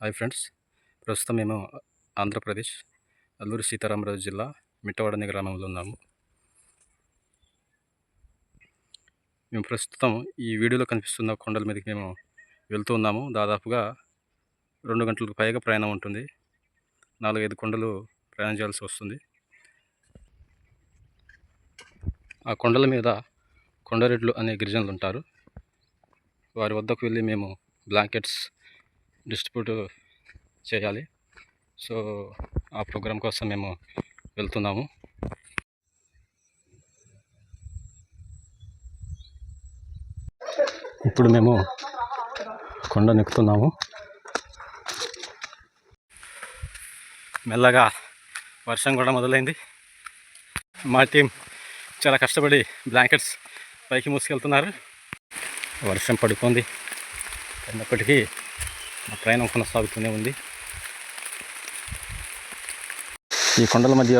Hi friends. ప్రస్తుతం మేము ఆంధ్రప్రదేశ్ అల్లూరి సీతారామరాజు జిల్లా మిట్టవాడని గ్రామంలో ఉన్నాము. మేము ప్రస్తుతం ఈ వీడియోలో కనిపిస్తున్న కొండల మీదకి మేము వెళ్తూ ఉన్నాము. దాదాపుగా రెండు గంటలకు పైగా ప్రయాణం ఉంటుంది. నాలుగైదు కొండలు ప్రయాణం చేయాల్సి వస్తుంది. ఆ కొండల మీద కొండరెడ్లు అనే గిరిజనులు ఉంటారు. వారి వద్దకు వెళ్ళి మేము బ్లాంకెట్స్ డిస్ట్రిబ్యూట్ చేయాలి. సో ఆ ప్రోగ్రాం కోసం మేము వెళ్తున్నాము. ఇప్పుడు మేము కొండ నెక్కుతున్నాము. మెల్లగా వర్షం కూడా మొదలైంది. మా టీం చాలా కష్టపడి బ్లాంకెట్స్ పైకి మూసుకెళ్తున్నారు. వర్షం పడుకుంది అయినప్పటికీ మా ప్రయాణం కొనసాగుతూనే ఉంది. ఈ కొండల మధ్య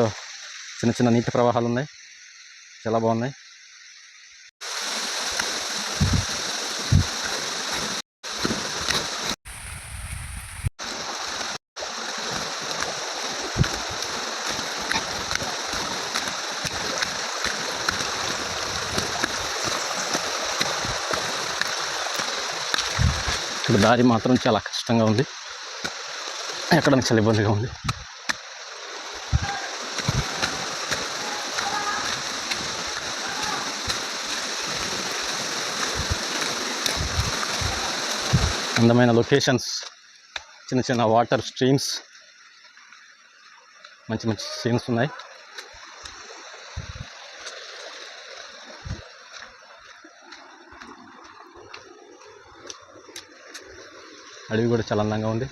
చిన్న చిన్న నీటి ప్రవాహాలు ఉన్నాయి. చాలా బాగున్నాయి. ఇక్కడ దారి మాత్రం చాలా కష్టంగా ఉంది. ఎక్కడానికి చాలా ఇబ్బందిగా ఉంది. అందమైన లొకేషన్స్ చిన్న చిన్న వాటర్ స్ట్రీమ్స్ మంచి మంచి సీన్స్ ఉన్నాయి. అడవి కూడా చాలా అందంగా ఉంది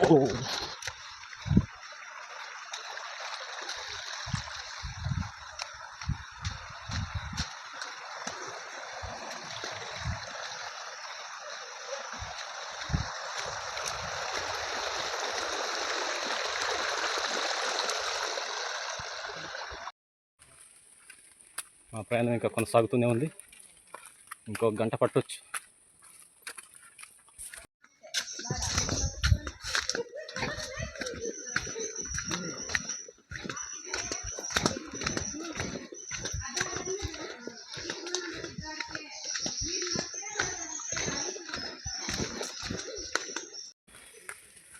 Oh. మా ప్రయాణం ఇంకా కొనసాగుతూనే ఉంది. ఇంకో గంట పట్టొచ్చు.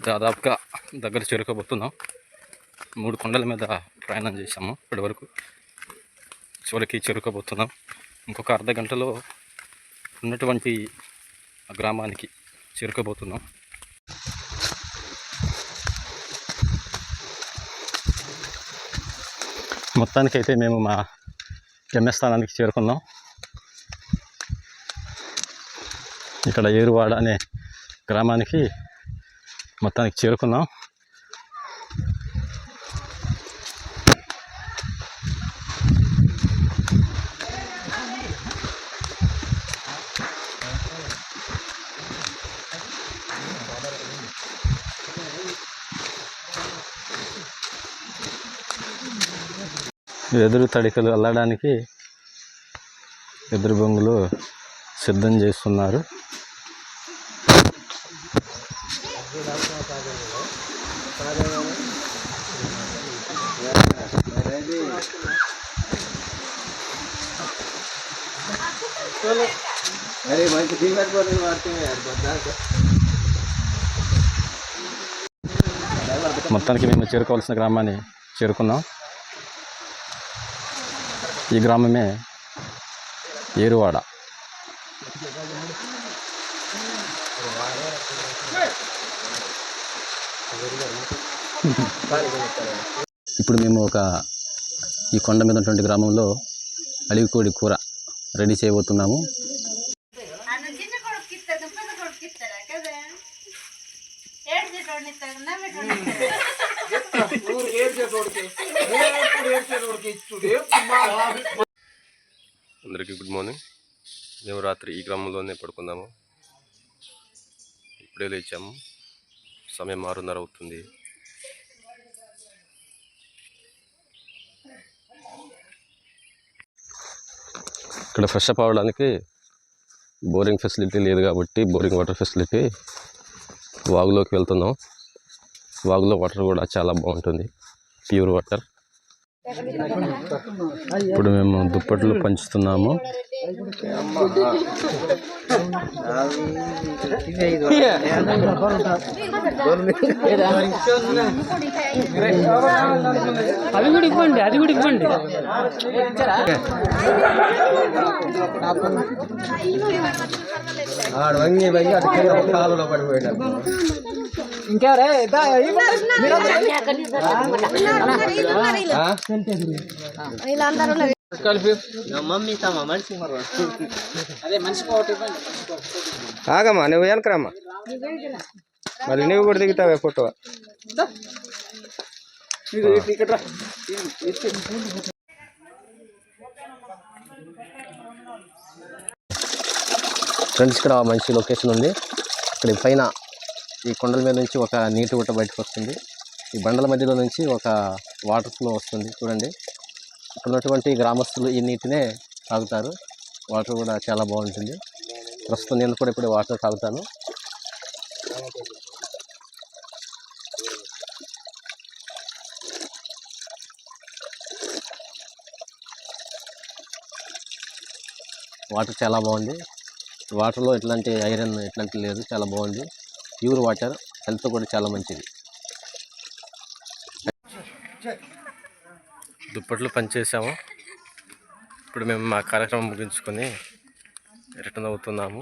దాదాపుగా దగ్గర చేరుకోబోతున్నాం. మూడు కొండల మీద ప్రయాణం చేశాము ఇప్పటివరకు చివరికి చేరుకోబోతున్నాం. ఇంకొక అర్ధ గంటలో ఉన్నటువంటి గ్రామానికి చేరుకోబోతున్నాం. మొత్తానికైతే మేము మా గమ్యస్థానానికి చేరుకున్నాం. ఇక్కడ ఏరువాడ అనే గ్రామానికి మొత్తానికి చేరుకున్నాం. వెదురు తడికలు అల్లడానికి ఎదురు బొంగులు సిద్ధం చేస్తున్నారు. మొత్తానికి మేము చేరుకోవాల్సిన గ్రామాన్ని చేరుకున్నాం. ఈ గ్రామమే ఏరువాడ. ఇప్పుడు మేము ఒక ఈ కొండ మీద ఉన్నటువంటి గ్రామంలో అలివికోడి కూర రెడీ చేయబోతున్నాము. అందరికీ గుడ్ మార్నింగ్. మేము రాత్రి ఈ గ్రామంలోనే పడుకున్నాము ఇప్పుడే లేచాము. సమయం ఆరున్నర అవుతుంది. ఇక్కడ ఫ్రెష్ అప్ అవ్వడానికి బోరింగ్ ఫెసిలిటీ లేదు కాబట్టి బోరింగ్ వాటర్ ఫెసిలిటీ వాగులోకి వెళ్తున్నాం. వాగులో వాటర్ కూడా చాలా బాగుంటుంది. Pure water. ఇప్పుడు మేము దుప్పట్లు పంచుతున్నాము. అది కూడా ఇవ్వండి అది కూడా ఇవ్వండి. ఆడు వంగి వంగి అటు కాలువలో పడిపోయాడు. ఇంకెవరే మమ్మీ తమ మనిషి అదే మనిషికి ఒకటి ఇవ్వండి ఆగమ్మా నువ్వు వెనకరమ్మా మళ్ళీ నువ్వు కూడా దిగుతావే ఫోటో ఫ్రెండ్స్ ఇక్కడ మంచి లొకేషన్ ఉంది ఇక్కడ పైన ఈ కొండల మీద నుంచి ఒక నీటి ఊట బయటకు వస్తుంది. ఈ బండల మధ్యలో నుంచి ఒక వాటర్ ఫ్లో వస్తుంది. చూడండి. ఇక్కడ ఉన్నటువంటి గ్రామస్తులు ఈ నీటినే తాగుతారు. వాటర్ కూడా చాలా బాగుంటుంది. ప్రస్తుతం నేను కూడా ఇప్పుడు వాటర్ తాగుతాను. వాటర్ చాలా బాగుంది. వాటర్లో ఎట్లాంటి ఐరన్ ఎట్లాంటి లేదు. చాలా బాగుంది. ప్యూర్ వాటర్ హెల్త్ కూడా చాలా మంచిది. దుప్పట్లు పనిచేసాము ఇప్పుడు మేము మా కార్యక్రమం ముగించుకొని రిటర్న్ అవుతున్నాము.